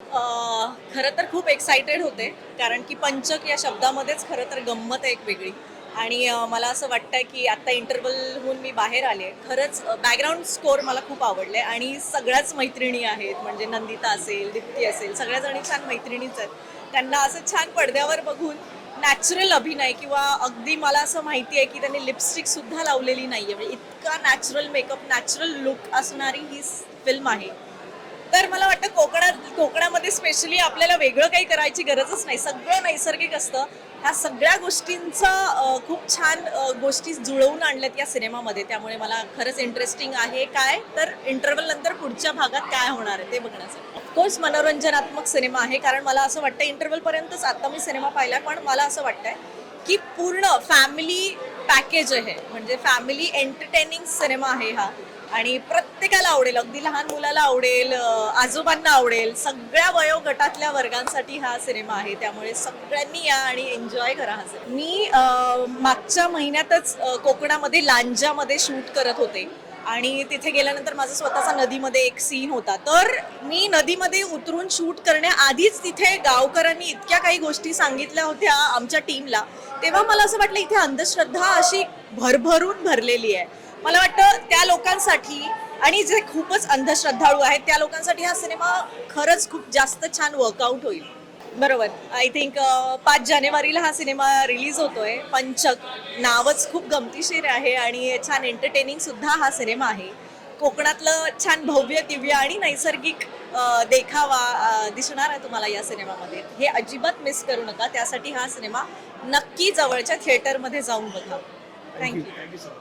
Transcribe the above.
खरं तर खूप एक्सायटेड होते कारण की पंचक या शब्दामध्येच खरं तर गंमत आहे एक वेगळी. आणि मला असं वाटतंय की आता इंटरवलहून मी बाहेर आले खरंच बॅकग्राऊंड स्कोर मला खूप आवडले आणि सगळ्याच मैत्रिणी आहेत म्हणजे नंदिता असेल दीप्ती असेल सगळ्या जणी छान मैत्रिणीच आहेत. त्यांना असं छान पडद्यावर बघून नॅचरल अभिनय किंवा अगदी मला असं माहिती आहे की त्यांनी लिपस्टिक सुद्धा लावलेली नाहीये. म्हणजे इतका नॅचरल मेकअप नॅचरल लुक असणारी ही फिल्म आहे. तर मला कोकणामध्ये स्पेशली आपल्याला वेगळं काही करायची गरजच नाही. सगळं नैसर्गिक असतं. ह्या सगळ्या गोष्टींचा खूप छान गोष्टी जुळवून आणल्यात या सिनेमामध्ये. त्यामुळे मला खरंच इंटरेस्टिंग आहे काय तर इंटरव्हल नंतर पुढच्या भागात काय होणार आहे ते बघण्यासाठी. ऑफकोर्स मनोरंजनात्मक सिनेमा आहे कारण मला असं वाटतं इंटरव्हल पर्यंतच आता मी सिनेमा पाहिला पण मला असं वाटतंय की पूर्ण फॅमिली पॅकेज आहे. म्हणजे फॅमिली एंटरटेनिंग सिनेमा आहे हा. आणि प्रत्येकाला आवडेल. अगदी लहान मुलाला आवडेल आजोबांना आवडेल. सगळ्या वयोगटातल्या वर्गांसाठी हा सिनेमा आहे. त्यामुळे सगळ्यांनी या आणि एन्जॉय करा हा सिनेमा. मी मागच्या महिन्यातच कोकणामध्ये लांजामध्ये शूट करत होते. आणि तिथे गेल्यानंतर माझा स्वतःचा नदीमध्ये एक सीन होता. तर मी नदीमध्ये उतरून शूट करण्याआधीच तिथे गावकऱ्यांनी इतक्या काही गोष्टी सांगितल्या होत्या आमच्या टीमला तेव्हा मला असं वाटलं इथे अंधश्रद्धा अशी भरभरून भरलेली आहे. मला वाटतं त्या लोकांसाठी आणि जे खूपच अंधश्रद्धाळू आहेत त्या लोकांसाठी हा सिनेमा खरंच खूप जास्त छान वर्कआउट होईल. बरोबर. आय थिंक पाच जानेवारीला हा सिनेमा रिलीज होतोय. पंचक नावच खूप गमतीशीर आहे आणि छान एंटरटेनिंग सुद्धा हा सिनेमा आहे. कोकणातलं छान भव्य दिव्य आणि नैसर्गिक देखावा दिसणार आहे तुम्हाला या सिनेमामध्ये. हे अजिबात मिस करू नका. त्यासाठी हा सिनेमा नक्की जवळच्या थिएटरमध्ये जाऊन बघा. थँक्यू